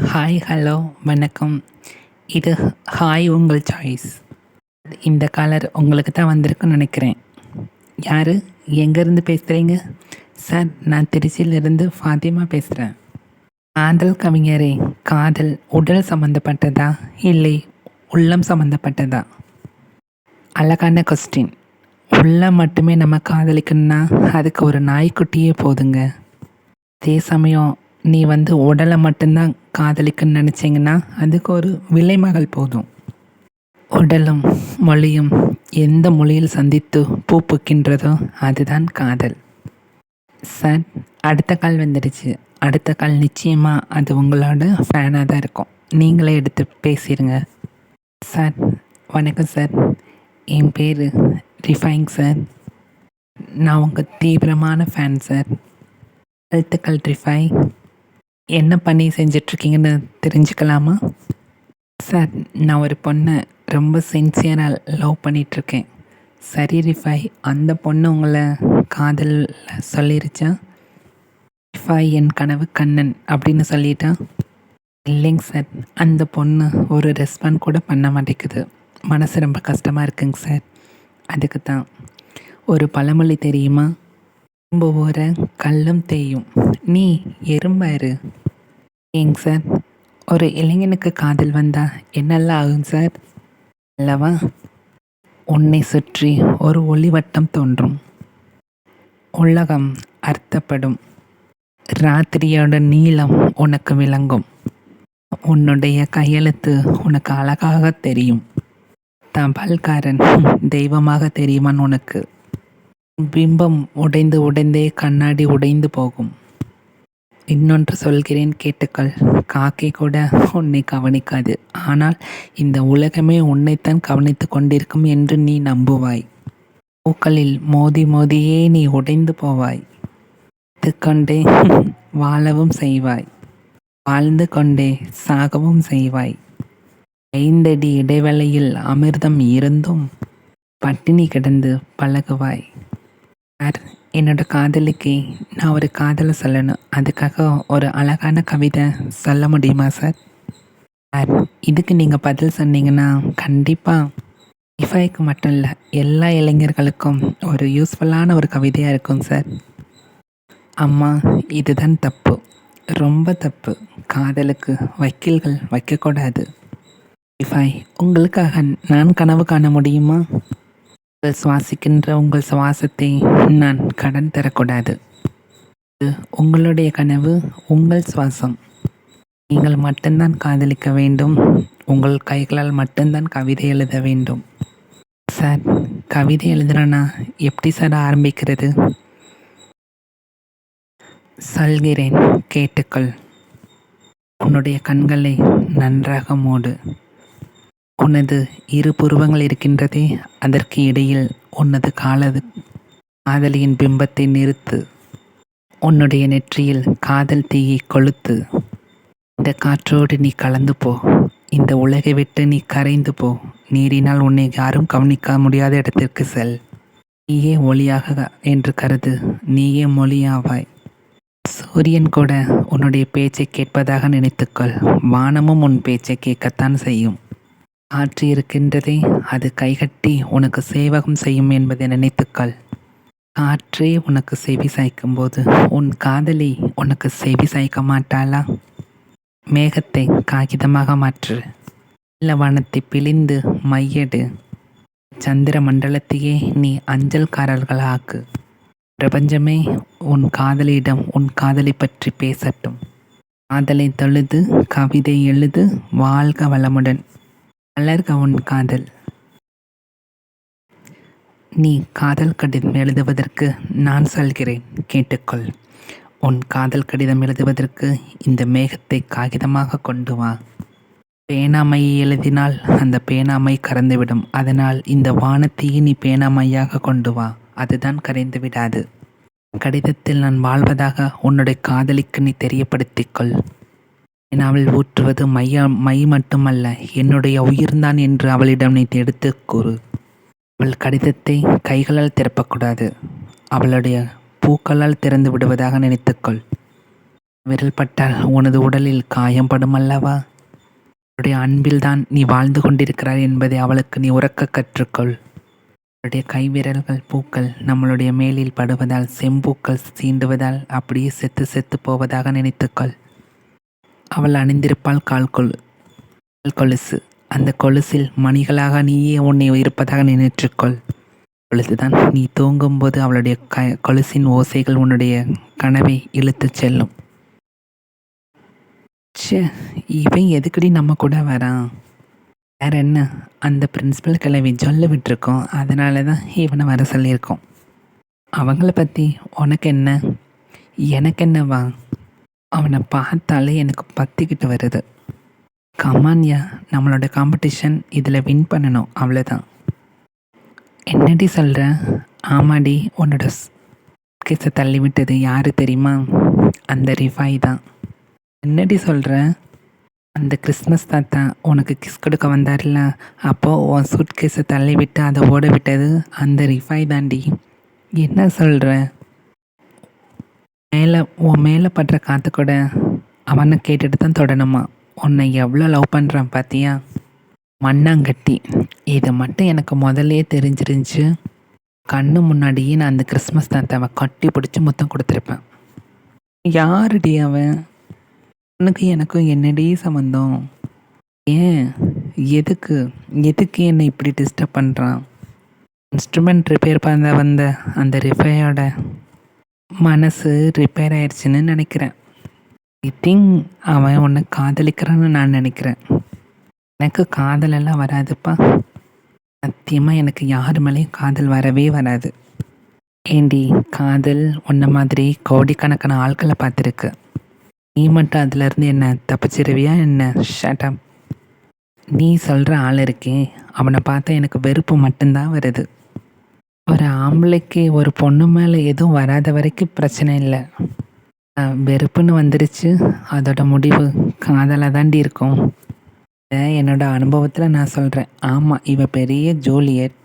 Hi hello வணக்கம். இது hi உங்கள் சாய்ஸ் இந்த காலர் உங்களுக்கு தான் வந்திருக்குன்னு நினைக்கிறேன். யார்? எங்கேருந்து பேசுகிறீங்க சார் நான் திருச்சியிலிருந்து ஃபாத்திமா பேசுகிறேன் காதல் கவிஞரே காதல் உடல் சம்மந்தப்பட்டதா இல்லை உள்ளம் சம்மந்தப்பட்டதா அழகான கொஸ்டின் உள்ளம் மட்டுமே நம்ம காதலிக்கணும்னா அதுக்கு ஒரு நாய்க்குட்டியே போதுங்க. அதே சமயம் நீ வந்து உடலை மட்டும்தான் காதலிக்கன்னு நினச்சிங்கன்னா அதுக்கு ஒரு விலைமகள் போதும். உடலும் மொழியும் எந்த மொழியில் சந்தித்து பூ பூக்கின்றதோ அதுதான் காதல். சார் அடுத்த கால் வந்துடுச்சு. அடுத்த கால் நிச்சயமாக அது உங்களோட ஃபேனாக தான் இருக்கும். நீங்களே எடுத்து பேசிடுங்க சார் வணக்கம் சார் என் பேர் ரிஃபைங் சார் நான் உங்கள் தீவிரமான ஃபேன் சார் எழுத்துக்கள் ரிஃபை என்ன பண்ணி செஞ்சிட்ருக்கீங்கன்னு தெரிஞ்சுக்கலாமா? சார் நான் ஒரு பொண்ணை ரொம்ப சின்சியராக லவ் பண்ணிகிட்ருக்கேன் சரி ரிஃபை அந்த பொண்ணு உங்களை காதல் சொல்லிருச்சா? ரிஃபாய் என் கனவு கண்ணன் அப்படின்னு சொல்லிட்டா? இல்லைங்க சார் அந்த பொண்ணு ஒரு ரெஸ்பாண்ட் கூட பண்ண மாட்டேங்குது. மனசு ரொம்ப கஷ்டமாக இருக்குங்க சார். அதுக்கு தான். ஒரு பழமொழி தெரியுமா? எறும்பு ஓர கல்லும் தேயும். நீ எறும்பாரு ஏங்க சார் ஒரு இளைஞனுக்கு காதல் வந்தா என்னெல்லாம் ஆகும் சார்? அல்லவா? உன்னை சுற்றி ஒரு ஒளிவட்டம் தோன்றும். உலகம் அர்த்தப்படும். ராத்திரியோட நீளம் உனக்கு விளங்கும். உன்னுடைய கையெழுத்து உனக்கு அழகாக தெரியும். தபால்காரன் தெய்வமாக தெரியுமான் உனக்கு. பிம்பம் உடைந்து உடைந்தே கண்ணாடி உடைந்து போகும். இன்னொன்று சொல்கிறேன் கேட்டுக்கள். காக்கை கூட உன்னை கவனிக்காது. ஆனால் இந்த உலகமே உன்னைத்தான் கவனித்து கொண்டிருக்கும் என்று நீ நம்புவாய். பூக்களில் மோதி மோதியே நீ உடைந்து போவாய். கொண்டே வாழவும் செய்வாய். வாழ்ந்து கொண்டே சாகவும் செய்வாய். ஐந்தடி இடைவெளியில் அமிர்தம் இருந்தும் பட்டினி கிடந்து பழகுவாய். சார் என்னோட காதலிக்கு நான் ஒரு காதலை சொல்லணும். அதுக்காக ஒரு அழகான கவிதை சொல்ல முடியுமா சார்? சார் இதுக்கு நீங்கள் பதில் சொன்னீங்கன்னா கண்டிப்பாக இஃபாய்க்கு மட்டும் இல்லை எல்லா இளைஞர்களுக்கும் ஒரு யூஸ்ஃபுல்லான ஒரு கவிதையாக இருக்கும் சார். அம்மா இதுதான் தப்பு. ரொம்ப தப்பு. காதலுக்கு வக்கீல்கள் வைக்கக்கூடாது. இஃபாய் உங்களுக்காக நான் கனவு காண முடியுமா? நீங்கள் சுவாசிக்கின்ற உங்கள் சுவாசத்தை நான் கடன் தரக்கூடாது. உங்களுடைய கனவு உங்கள் சுவாசம். நீங்கள் மட்டும்தான் காதலிக்க வேண்டும். உங்கள் கைகளால் மட்டும்தான் கவிதை எழுத வேண்டும். சார் கவிதை எழுதுறேன்னா எப்படி சார் ஆரம்பிக்கிறது? சொல்கிறேன் கேட்டுக்கள். உன்னுடைய கண்களை நன்றாக மூடு. உனது இரு புருவங்கள் இருக்கின்றதே அதற்கு இடையில் உனது காலது. காதலியின் பிம்பத்தை நிறுத்து. உன்னுடைய நெற்றியில் காதல் தீயை கொளுத்து. இந்த காற்றோடு நீ கலந்து போ. இந்த உலகை விட்டு நீ கரைந்து போ. நீரினால் உன்னை யாரும் கவனிக்க முடியாத இடத்திற்கு செல். நீயே ஒளியாக என்று கருது. நீயே மொழியாவாய். சூரியன் கூட உன்னுடைய பேச்சை கேட்பதாக நினைத்துக்கொள். வானமும் உன் பேச்சை கேட்கத்தான் செய்யும். காற்றிருக்கின்றதே அது கைகட்டி உனக்கு சேவகம் செய்யும் என்பதை நினைத்துக்கள். காற்றே உனக்கு செவி சாய்க்கும் போது உன் காதலி உனக்கு செவி சாய்க்க மாட்டாளா? மேகத்தை காகிதமாக மாற்று. வானத்தை பிழிந்து மையடு. சந்திர மண்டலத்தையே நீ அஞ்சல்காரர்களாக்கு பிரபஞ்சமே உன் காதலியிடம் உன் காதலை பற்றி பேசட்டும். காதலை தொழுது கவிதை எழுது வாழ்க வளமுடன். மலர்க உன் காதல்? நீ காதல் கடிதம் எழுதுவதற்கு நான் சொல்கிறேன் கேட்டுக்கொள். உன் காதல் கடிதம் எழுதுவதற்கு இந்த மேகத்தை காகிதமாக கொண்டு வா. பேனாமையை எழுதினால் அந்த பேனாமை கறந்துவிடும். அதனால் இந்த வானத்தையே நீ பேனாமையாக கொண்டு வா. அதுதான் கரைந்து விடாது. கடிதத்தில் நான் வாழ்வதாக உன்னுடைய காதலிக்கு நீ தெரியப்படுத்திக்கொள். அவள் ஊற்றுவது மையா மை மட்டுமல்ல என்னுடைய உயிர்தான் என்று அவளிடம் நீ எடுத்து கூறு. அவள் கடிதத்தை கைகளால் திறப்பக்கூடாது. அவளுடைய பூக்களால் திறந்து விடுவதாக நினைத்துக்கொள். விரல் பட்டால் உனது உடலில் காயம்படும் அல்லவா அவளுடைய அன்பில்தான் நீ வாழ்ந்து கொண்டிருக்கிறாய் என்பதை அவளுக்கு நீ உறக்க கற்றுக்கொள். அவளுடைய கைவிரல்கள் பூக்கள் நம்மளுடைய மேலில் படுவதால் செம்பூக்கள் சீண்டுவதால் அப்படியே செத்து செத்து போவதாக நினைத்துக்கொள். அவள் அணிந்திருப்பாள் கால் கொலு கால் கொலுசு. அந்த கொலுசில் மணிகளாக நீயே உன்னை இருப்பதாக நினைற்றுக்கொள் பொழுதுதான் நீ தூங்கும்போது அவளுடைய க கொலுசின் ஓசைகள் உன்னுடைய கனவை இழுத்துச் செல்லும். ச்சே இவன் எதுக்கடி நம்ம கூட வரான்? வேற என்ன? அந்த பிரின்சிபல் கிளவி சொல்ல விட்டுருக்கோம். அதனால தான் இவனை வர சொல்லியிருக்கோம். அவங்கள பற்றி உனக்கு என்ன? எனக்கு என்னவா அவனை பார்த்தாலே எனக்கு பத்திக்கிட்டு வருது. கமான்யா நம்மளோட காம்படிஷன் இதில் வின் பண்ணணும். அவ்வளோதான் என்னடி சொல்கிற ஆமாடி. உன்னோட கேஸை தள்ளி விட்டது யார் தெரியுமா? அந்த ரிஃபாய் தான். என்னடி சொல்கிற அந்த கிறிஸ்மஸ் தாத்தா உனக்கு கிஸ் கொடுக்க வந்தார்ல. அப்போது உன் சூட் கேஸை தள்ளி விட்டு அதை ஓட விட்டது அந்த ரிஃபாய் தாண்டி என்ன சொல்கிற மேலே உன் மேலே படுற காற்று கூட அவனை கேட்டுட்டு தான் தொடணுமா? உன்னை எவ்வளோ லவ் பண்ணுறான் பார்த்தியா மண்ணாங்கட்டி இது மட்டும் எனக்கு முதல்லே தெரிஞ்சிருந்துச்சு. கண்ணு முன்னாடியே நான் அந்த கிறிஸ்மஸ் தாத்தாவை கட்டி பிடிச்சி முத்தம் கொடுத்துருப்பேன். யாருடி அவன்? உனக்கு எனக்கும் என்னடி சம்மந்தம் ஏன்? எதுக்கு? எதுக்கு என்னை இப்படி டிஸ்டர்ப் பண்ணுறான் இன்ஸ்ட்ருமெண்ட் ரிப்பேர் பண்ண வந்த அந்த ரிஃபையோட மனசு ரிப்பேர் ஆயிடுச்சுன்னு நினைக்கிறேன். ஐ திங்க் அவன் உன்னை காதலிக்கிறான்னு நான் நினைக்கிறேன். எனக்கு காதலெல்லாம் வராதுப்பா. சத்தியமாக எனக்கு யார் மேலேயும் காதல் வரவே வராது. ஏண்டி காதல் உன்ன மாதிரி கோடிக்கணக்கான ஆட்களை பார்த்துருக்கு. நீ மட்டும் அதுலேருந்து என்ன தப்பிச்சிருவியா என்ன? ஷட்டம் நீ சொல்கிற ஆள் இருக்கே. அவனை பார்த்தா எனக்கு வெறுப்பு மட்டும்தான் வருது. ஒரு ஆம்பளைக்கு ஒரு பொண்ணு மேலே எதுவும் வராத வரைக்கும் பிரச்சனை இல்லை. வெறுப்புன்னு வந்துருச்சு. அதோட முடிவு காதலாக தாண்டி இருக்கும். என்னோட அனுபவத்தில் நான் சொல்கிறேன் ஆமாம் இவ பெரிய ஜூலியட்.